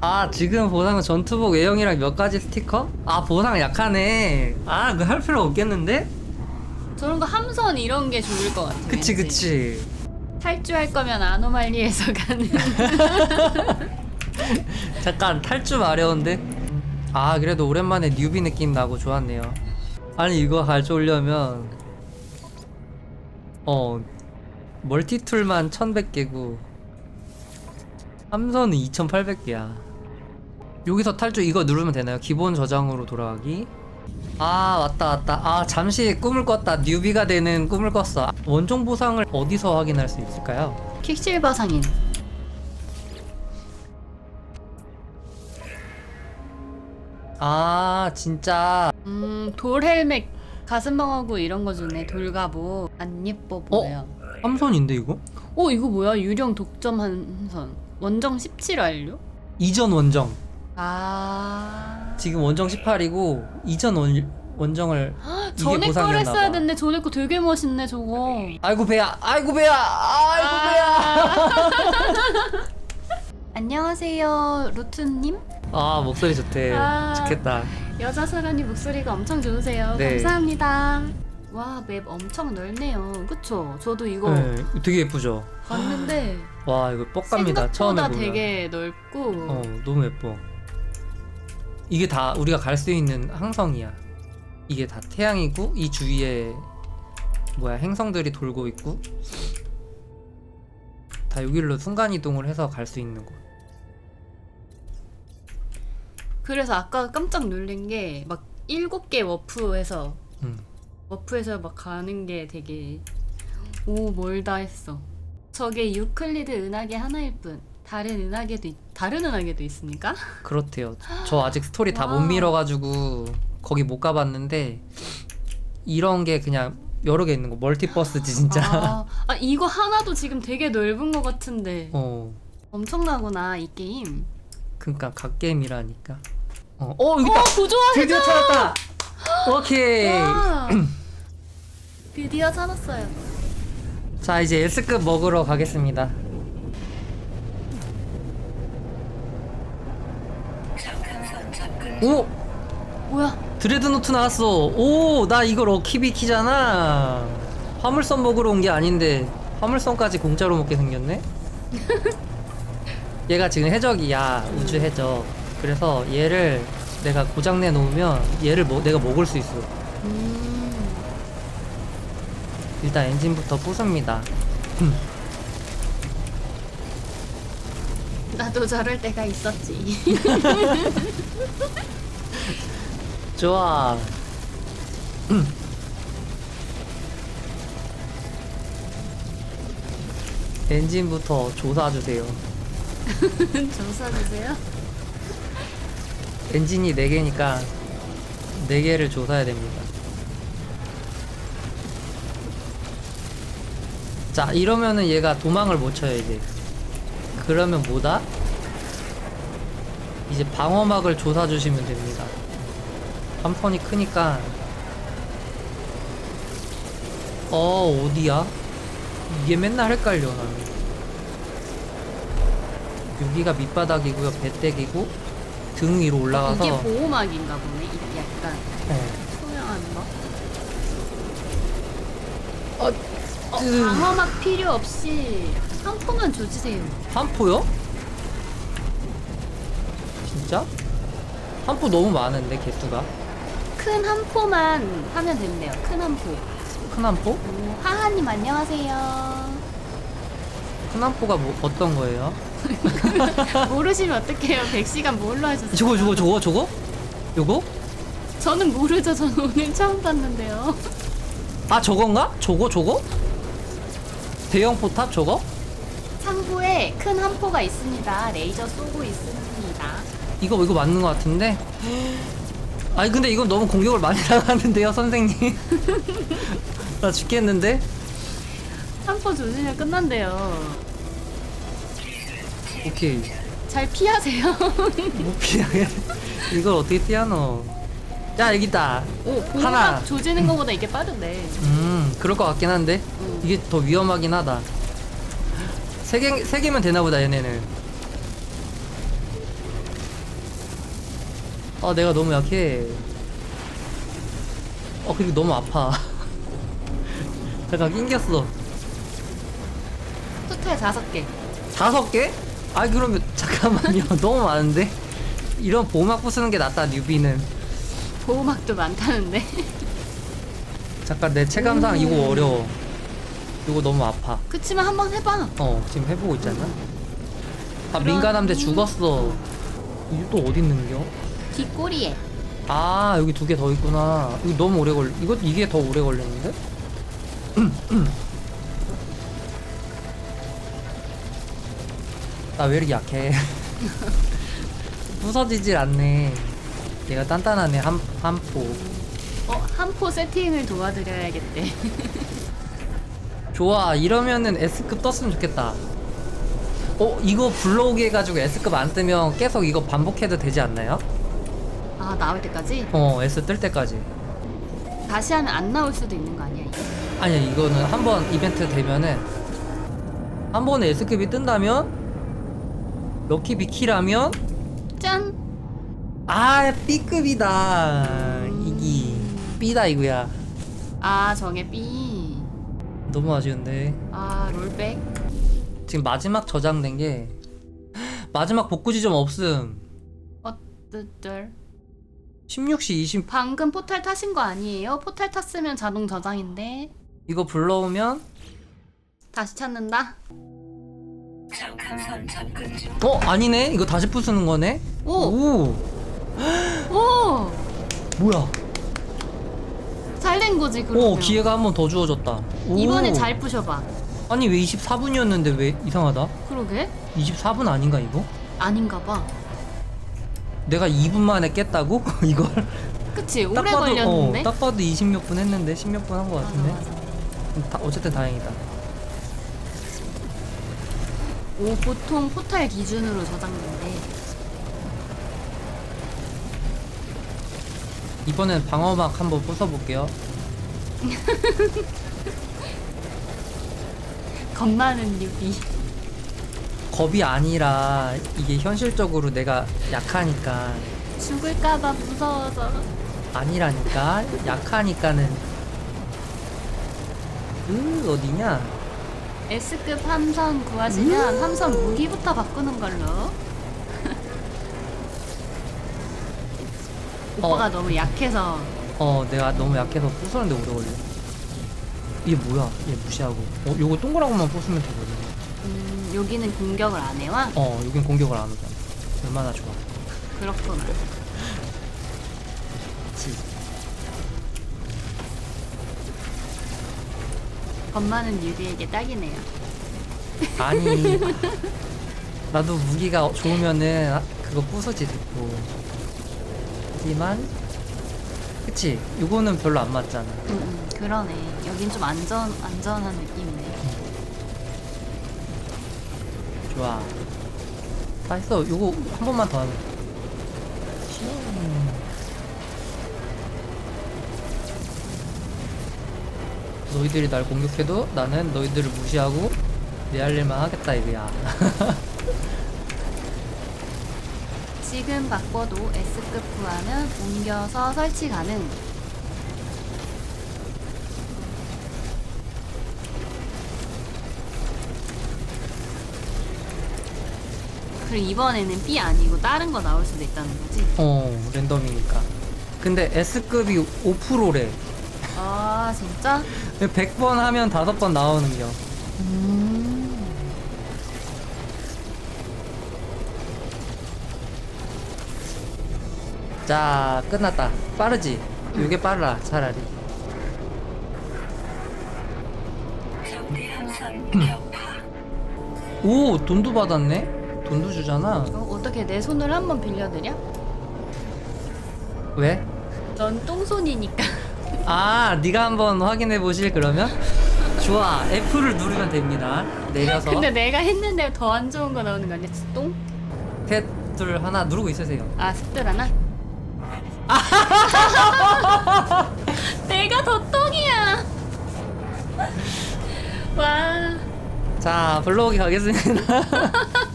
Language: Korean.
아 지금 보상은 전투복 A형이랑 몇 가지 스티커? 아 보상 약하네 아 그거 할 필요 없겠는데? 저런 거 함선 이런 게 좋을 것 같아. 그치 왠지. 그치 탈주할 거면 아노말리에서 가는. 잠깐 탈주 마려운데? 아 그래도 오랜만에 뉴비 느낌 나고 좋았네요 아니 이거 가져오려면 어 멀티툴만 1100개고 함선은 2800개야 여기서 탈주 이거 누르면 되나요? 기본 저장으로 돌아가기 아 왔다 왔다 아 잠시 꿈을 꿨다 뉴비가 되는 꿈을 꿨어 원종 보상을 어디서 확인할 수 있을까요? 퀵실버 상인. 아 진짜 음, 돌 헬멧 가슴방어구 이런 거 주네. 돌가보. 안 예뻐 보여. 함선인데 이거? 어, 이거 뭐야? 유령 독점 함선. 원정 17 완료? 이전 원정 아. 지금 원정 18이고 이전 원, 원정을 이게 전에 거를 보상이었나 써야 봐. 됐네. 전에 거 되게 멋있네, 저거. 아이고 배야 아이고 배야 아이고 배야 안녕하세요, 루트님. 아 목소리 좋대 아. 좋겠다 여자 사람이 목소리가 엄청 좋으세요. 네. 감사합니다. 와, 맵 엄청 넓네요. 그쵸? 저도 이거 네, 되게 예쁘죠 봤는데 와 이거 뻑갑니다 처음에 생각보다 보면 되게 넓고 어 너무 예뻐 이게 다 우리가 갈 수 있는 항성이야 이게 다 태양이고 이 주위에 뭐야 행성들이 돌고 있고 다 여기로 순간 이동을 해서 갈 수 있는 곳 그래서 아까 깜짝 놀란 게 막 일곱 개 워프해서 음. 워프해서 막 가는 게 되게 오 멀다 했어. 저게 유클리드 은하계 하나일 뿐 다른 은하계도 있, 다 른 은하계도 있습니까? 그렇대요. 저 아직 스토리 다 못 와우. 밀어가지고 거기 못 가봤는데 이런 게 그냥 여러 개 있는 거 멀티버스지 진짜. 아, 아 이거 하나도 지금 되게 넓은 것 같은데 어, 엄청나구나 이 게임. 그러니까 각 게임이라니까. 어, 어 여기 어 있다. 구조화 드디어 찾았다. 오케이. 와. 드디어 찾았어요. 자 이제 S급 먹으러 가겠습니다. 오 뭐야? 드레드노트 나왔어. 오, 나 이거 럭키비키잖아. 화물선 먹으러 온 게 아닌데 화물선까지 공짜로 먹게 생겼네. 얘가 지금 해적이야, 우주 해적. 그래서 얘를 내가 고장 내 놓으면 얘를 뭐, 내가 먹을 수 있어. 음. 일단 엔진부터 부숩니다. 나도 저럴 때가 있었지. 좋아. 엔진부터 조사 주세요. 조사 주세요. 엔진이 4개니까 4개를 조사해야 됩니다. 자, 이러면은 얘가 도망을 못 쳐요, 이제. 그러면 뭐다? 이제 방어막을 조사 주시면 됩니다. 한 턴이 크니까. 어, 어디야? 이게 맨날 헷갈려, 나는. 여기가 밑바닥이고요, 배때기고, 등 위로 올라가서. 이게 보호막인가 보네. 이게 약간 네. 투명한 거. 어, 어, 음. 방어막 필요 없이 한 포만 줘주세요. 한 포요? 진짜? 한 포 너무 많은데 개수가 큰 한 포만 하면 된대요. 큰 한 포. 큰 한 포? 오, 하하님 안녕하세요. 큰 한 포가 뭐 어떤 거예요? 모르시면 어떡해요. 100시간 뭘로 하셨어요? 저거 저거 저거 저거? 요거? 저는 모르죠. 저는 오늘 처음 봤는데요. 아 저건가? 저거 저거? 대형 포탑 저거? 창고에 큰한 포가 있습니다. 레이저 쏘고 있습니다. 이거 이거 맞는 것 같은데? 아니 근데 이건 너무 공격을 많이 나가는데요 선생님 나 죽겠는데? 한포 주시면 끝난대요. 오케이 잘 피하세요. 못 피하게 이걸 어떻게 피하노 야 여기 있다 오, 하나. 보호막 조지는 것보다 이게 빠른데. 음 그럴 것 같긴 한데 음. 이게 더 위험하긴 하다 세 개, 세 개면 되나 보다 얘네는 아 내가 너무 약해 어 그리고 너무 아파 잠깐 낑겼어 토탈 다섯 개. 다섯 개? 아 그러면 잠깐만요 너무 많은데 이런 보호막 부수는 게 낫다 뉴비는 보호막도 많다는데. 잠깐 내 체감상 오. 이거 어려워 이거 너무 아파 그치만 한번 해봐. 어 지금 해보고 있잖아 아 그럼- 민간함대 죽었어 이게 또 어디 있는겨? 뒷꼬리에. 아 여기 두 개 더 있구나 이거 너무 오래 걸 이거 이게 더 오래 걸리는데? 나 왜 이렇게 약해 부서지질 않네 얘가 단단하네 한, 한 포 어, 한포 세팅을 도와드려야겠대. 좋아 이러면은 S급 떴으면 좋겠다 어 이거 불러오게 해가지고 S급 안 뜨면 계속 이거 반복해도 되지 않나요? 아, 나올 때까지? 어 S 뜰 때까지 다시 하면 안 나올 수도 있는 거 아니야, 이게? 아니야 이거는 한 번 이벤트 되면은 한 번에 S급이 뜬다면 럭키 비키라면 짠! 아 B급이다 이기 B다 이거야 아, 정해 B. 너무 아쉬운데 아, 롤백. 지금 마지막 저장된 게 마지막 복구 지점 없음 어뜨들. 16시 20 방금 포탈 타신 거 아니에요? 포탈 탔으면 자동 저장인데. 이거 불러오면 다시 찾는다. 어 아니네 이거 다시 부수는 거네 오! 오 오! 뭐야 잘된 거지, 그러면. 오 기회가 한 번 더 주어졌다 오. 이번에 잘 부셔봐. 아니 왜 24분이었는데 왜 이상하다 그러게? 24분 아닌가 이거 아닌가 봐. 내가 2분 만에 깼다고 이걸 그치? 딱 오래 봐도, 걸렸는데? 어, 딱 봐도 20몇 분 했는데 10몇 분 한 거 맞아, 같은데 맞아. 음, 다, 어쨌든 다행이다 오, 보통 포탈 기준으로 저장된대. 이번엔 방어막 한번 부숴볼게요 겁 많은 뉴비. 겁이 아니라 이게 현실적으로 내가 약하니까. 죽을까봐 무서워서. 아니라니까? 약하니까는. 으 어디냐? S급 함선 구하시면 함선 무기부터 바꾸는 걸로. 오빠가 너무 약해서 어 내가 너무 약해서 부수는데 오래 걸려. 이게 뭐야? 얘 무시하고. 어 요거 동그라고만 부수면 되거든. 음, 여기는 공격을 안 해와? 어 여긴 공격을 안 오잖아. 얼마나 좋아. 그렇구나. 그치. 겁 많은 뉴비에게 딱이네요. 아니. 나도 무기가 좋으면은 아, 그거 부서지 듣고. 하지만 그치? 요거는 별로 안 맞잖아. 음, 음, 그러네. 여긴 좀 안전 안전한 느낌이네. 좋아. 다 했어. 요거 한 번만 더 하면 슝. 너희들이 날 공격해도 나는 너희들을 무시하고 내 할 일만 하겠다 이거야 지금 바꿔도 S급 구하면 옮겨서 설치 가능. 그리고 이번에는 B 아니고 다른 거 나올 수도 있다는 거지? 어 랜덤이니까 근데 S급이 5%래 아 진짜? 100번 하면 5번 나오는겨 음. 자 끝났다 빠르지? 요게 빨라 차라리 오 돈도 받았네? 돈도 주잖아 어, 어떻게 내 손을 한번 빌려드려? 왜? 넌 똥손이니까. 아 네가 한번 확인해 보실 그러면? 좋아 F를 누르면 됩니다 내려서 근데 내가 했는데 더 안 좋은 거 나오는 거 아니야? 똥? 셋둘 하나 누르고 있으세요 아 습들 하나? 내가 더 똥이야. 와. 자 불러오기 가겠습니다